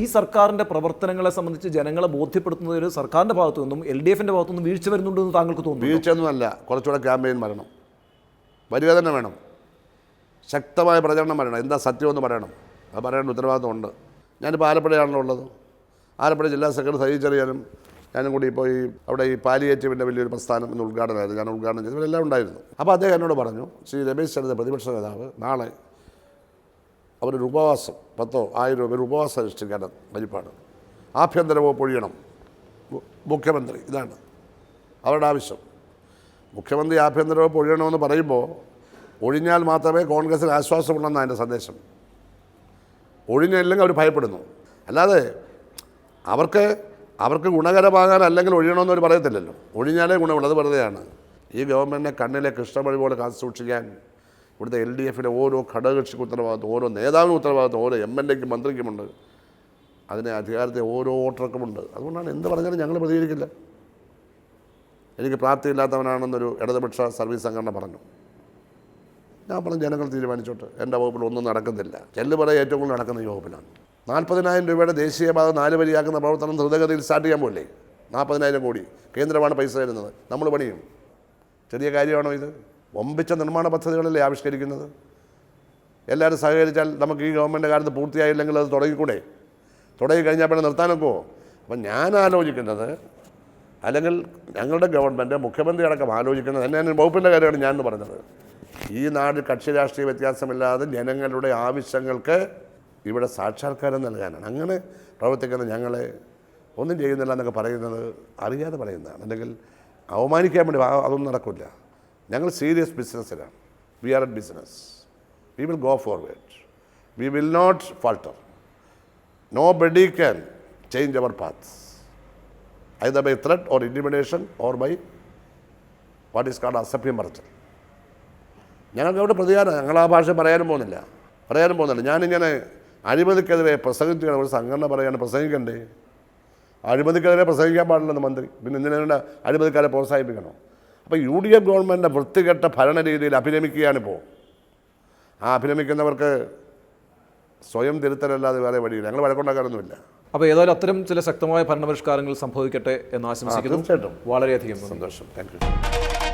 ഈ സർക്കാരിന്റെ പ്രവർത്തനങ്ങളെ സംബന്ധിച്ച് ജനങ്ങളെ ബോധ്യപ്പെടുത്തുന്നതിൽ സർക്കാരിന്റെ ഭാഗത്തു നിന്നും എൽ ഡി എഫിന്റെ ഭാഗത്തു നിന്നും വീഴ്ച വരുന്നുണ്ടെന്ന് താങ്കൾക്ക് തോന്നുന്നു വീഴ്ചയൊന്നുമല്ല. കുറച്ചുകൂടെ ക്യാമ്പയിൻ വരണം വരിക തന്നെ വേണം. ശക്തമായ പ്രചരണം വരണം. എന്താ സത്യമെന്ന് പറയണം. അത് പറയേണ്ട ഉത്തരവാദിത്വമുണ്ട് ഞാനിപ്പോൾ ആലപ്പുഴയാണല്ലോ ഉള്ളത്. ആലപ്പുഴ ജില്ലാ സെക്രട്ടറി സഹിച്ചറിയാനും ഞാനും കൂടി ഇപ്പോൾ ഈ അവിടെ ഈ പാലിയേറ്റീവിന്റെ വലിയൊരു പ്രസ്ഥാനം ഇന്ന് ഉദ്ഘാടനമായിരുന്നു ഞാൻ ഉദ്ഘാടനം ചെയ്തു. ഇവരെല്ലാം ഉണ്ടായിരുന്നു. അപ്പോൾ അദ്ദേഹം എന്നോട് പറഞ്ഞു ശ്രീ രമേശ് ചെന്നിത്തല പ്രതിപക്ഷ നേതാവ് നാളെ അവരൊരു ഉപവാസം പത്തോ ആയിരം രൂപ ഒരു ഉപവാസം അനുഷ്ഠിക്കാൻ പരിപാട് ആഭ്യന്തര വകുപ്പ് ഒഴിയണം മുഖ്യമന്ത്രി ഇതാണ് അവരുടെ ആവശ്യം. മുഖ്യമന്ത്രി ആഭ്യന്തര വകുപ്പ് ഒഴിയണമെന്ന് പറയുമ്പോൾ ഒഴിഞ്ഞാൽ മാത്രമേ കോൺഗ്രസിന് ആശ്വാസമുള്ളെന്നാണ് എന്റെ സന്ദേശം. ഒഴിഞ്ഞില്ലെങ്കിൽ അവർ ഭയപ്പെടുന്നു. അല്ലാതെ അവർക്ക് അവർക്ക് ഗുണകരമാകാൻ അല്ലെങ്കിൽ ഒഴിയണമെന്ന് അവർ പറയത്തില്ലല്ലോ. ഒഴിഞ്ഞാലേ ഗുണമുള്ളത് വെറുതെയാണ്. ഈ ഗവൺമെന്റിനെ കണ്ണിലെ കൃഷ്ണമഴി പോലെ കാത്തു സൂക്ഷിക്കാൻ ഇവിടുത്തെ എൽ ഡി എഫിലെ ഓരോ ഘടകകക്ഷിക്ക് ഉത്തരവാദിത്വം ഓരോ നേതാവിന് ഉത്തരവാദിത്വം ഓരോ എം എൽ എക്കും മന്ത്രിക്കുമുണ്ട്. അതിനെ അധികാരത്തെ ഓരോ വോട്ടർക്കുമുണ്ട്. അതുകൊണ്ടാണ് എന്ത് പറഞ്ഞാലും ഞങ്ങൾ പ്രതികരിക്കില്ല. എനിക്ക് പ്രാപ്തിയില്ലാത്തവനാണെന്നൊരു ഇടതുപക്ഷ സർവീസ് സംഘടന പറഞ്ഞു. ഞാൻ പറഞ്ഞു ജനങ്ങൾ തീരുമാനിച്ചോട്ട്. എന്റെ വകുപ്പിൽ ഒന്നും നടക്കുന്നില്ല. ചെല്ലുപറ ഏറ്റവും കൂടുതൽ നടക്കുന്ന ഈ വകുപ്പിലാണ്. നാൽപ്പതിനായിരം രൂപയുടെ ദേശീയപാത നാല് വരിയാക്കുന്ന പ്രവർത്തനം ദ്രുതഗതിയിൽ സ്റ്റാർട്ട് ചെയ്യാൻ പോലെ നാൽപ്പതിനായിരം കോടി. കേന്ദ്രമാണ് പൈസ തരുന്നത്. നമ്മൾ പണിയും. ചെറിയ കാര്യമാണോ ഇത്? ഒമ്പിച്ച നിർമ്മാണ പദ്ധതികളല്ലേ ആവിഷ്കരിക്കുന്നത്? എല്ലാവരും സഹകരിച്ചാൽ നമുക്ക് ഈ ഗവൺമെന്റ് കാലത്ത് പൂർത്തിയായില്ലെങ്കിൽ അത് തുടങ്ങിക്കൂടെ? തുടങ്ങി കഴിഞ്ഞാൽ പിന്നെ നിർത്താനൊക്കെ അപ്പം ഞാൻ ആലോചിക്കുന്നത് അല്ലെങ്കിൽ ഞങ്ങളുടെ ഗവൺമെന്റ് മുഖ്യമന്ത്രി അടക്കം ആലോചിക്കുന്നത് എന്നെ വകുപ്പിന്റെ കാര്യമാണ് ഞാൻ പറഞ്ഞത്. ഈ നാട് കക്ഷി രാഷ്ട്രീയ വ്യത്യാസമില്ലാതെ ജനങ്ങളുടെ ആവശ്യങ്ങൾക്ക് ഇവിടെ സാക്ഷാത്കാരം നൽകാനാണ്. അങ്ങനെ പ്രവർത്തിക്കുന്ന ഞങ്ങളെ ഒന്നും ചെയ്യുന്നില്ല എന്നൊക്കെ പറയുന്നത് അറിയാതെ പറയുന്നതാണ്. അല്ലെങ്കിൽ അവമാനിക്കാൻ വേണ്ടി അതൊന്നും നടക്കില്ല. ഞങ്ങൾ serious ബിസിനസ്സിലാണ് we are a business we will go forward we will not falter nobody can change our paths either by threat or intimidation or by what is card അസഭ്യം മറച്ചൽ ഞങ്ങൾക്ക് അവിടെ പ്രതികാരം ഞങ്ങൾ ആ ഭാഷ പറയാനും പോകുന്നില്ല. പറയാനും പോകുന്നില്ല. ഞാനിങ്ങനെ അഴിമതിക്കെതിരെ പ്രസംഗിക്കുകയാണ് ഒരു സംഘടന പറയാൻ പ്രസംഗിക്കണ്ടേ? അഴിമതിക്കെതിരെ പ്രസംഗിക്കാൻ പാടില്ലെന്ന് മന്ത്രി. പിന്നെ എന്തിനാ അഴിമതിക്കാരെ പ്രോത്സാഹിപ്പിക്കണോ? അപ്പോൾ യു ഡി എഫ് ഗവൺമെന്റിന്റെ വൃത്തികെട്ട ഭരണ രീതിയിൽ അഭിനമിക്കുകയാണിപ്പോൾ ആ അഭിനമിക്കുന്നവർക്ക് സ്വയം തിരുത്തലല്ലാതെ വേറെ വഴിയില്ല. ഞങ്ങൾ വഴക്കുണ്ടാക്കാനൊന്നുമില്ല അപ്പോൾ ഏതായാലും അത്തരം ചില ശക്തമായ ഭരണപരിഷ്കാരങ്ങൾ സംഭവിക്കട്ടെ എന്ന് ആശംസിക്കുന്നു. വളരെയധികം സന്തോഷം. Thank you